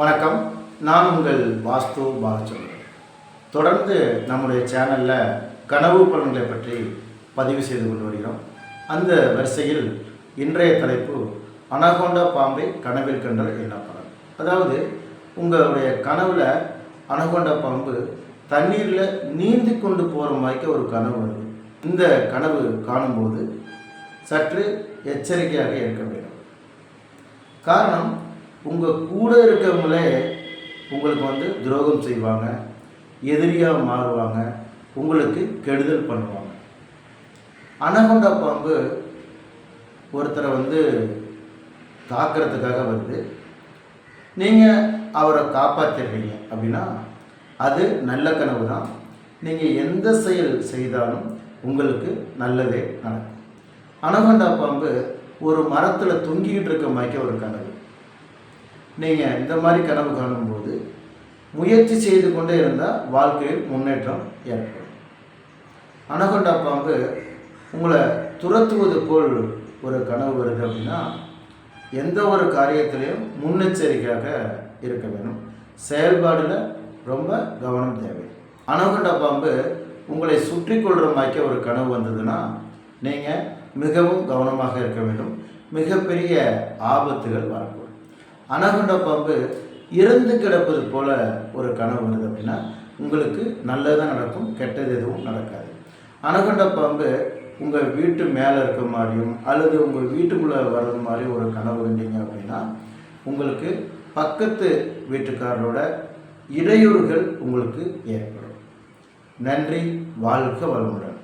வணக்கம். நான் உங்கள் வாஸ்து பாலச்சந்திரன். தொடர்ந்து நம்முடைய சேனலில் கனவு பலன்களை பற்றி பதிவு செய்து கொண்டு வருகிறோம். அந்த வரிசையில் இன்றைய தலைப்பு அனகொண்டா பாம்பை கனவில் கண்டல் என்ன பலன்? அதாவது உங்களுடைய கனவில் அனகொண்டா பாம்பு தண்ணீரில் நீந்தி கொண்டு போகிற மாதிரி ஒரு கனவு வருது. இந்த கனவு காணும்போது சற்று எச்சரிக்கையாக இருக்க வேண்டும். காரணம் உங்கள் கூட இருக்கவங்களே உங்களுக்கு வந்து துரோகம் செய்வாங்க எதிரியாக மாறுவாங்க உங்களுக்கு கெடுதல் பண்ணுவாங்க. அனகொண்டா பாம்பு ஒருத்தரை வந்து காக்கிறதுக்காக வருது. நீங்கள் அவரை காப்பாற்றிடுறீங்க அப்படின்னா அது நல்ல கனவு தான். நீங்கள் எந்த செயல் செய்தாலும் உங்களுக்கு நல்லதே நடக்கும். அனகொண்டா பாம்பு ஒரு மரத்தில் தொங்கிக்கிட்டு இருக்க மாதிரி ஒரு கனவு. நீங்கள் இந்த மாதிரி கனவு காணும்போது முயற்சி செய்து கொண்டே இருந்தால் வாழ்க்கையில் முன்னேற்றம் ஏற்படும். அனகொண்டா பாம்பு உங்களை துரத்துவது போல் ஒரு கனவு வருது அப்படின்னா எந்த ஒரு காரியத்திலையும் முன்னெச்சரிக்கையாக இருக்க வேணும் செயல்பாடில் ரொம்ப கவனம் தேவை. அனகொண்டா பாம்பு உங்களை சுற்றி கொள்கிற மாதிரி ஒரு கனவு வந்ததுன்னா நீங்கள் மிகவும் கவனமாக இருக்க வேண்டும். மிகப்பெரிய ஆபத்துகள் வரக்கூடும். அனகுண்ட பாம்பு இறந்து கிடப்பது போல ஒரு கனவு வருது அப்படின்னா உங்களுக்கு நல்லதாக நடக்கும் கெட்டது எதுவும் நடக்காது. அனகுண்ட பாம்பு உங்கள் வீட்டு மேலே இருக்க மாதிரியும் அல்லது உங்கள் வீட்டுக்குள்ளே வர்றது மாதிரி ஒரு கனவு இருந்தீங்க அப்படின்னா உங்களுக்கு பக்கத்து வீட்டுக்காரரோட இடையூறுகள் உங்களுக்கு ஏற்படும். நன்றி வாழ்க வளமுடன்.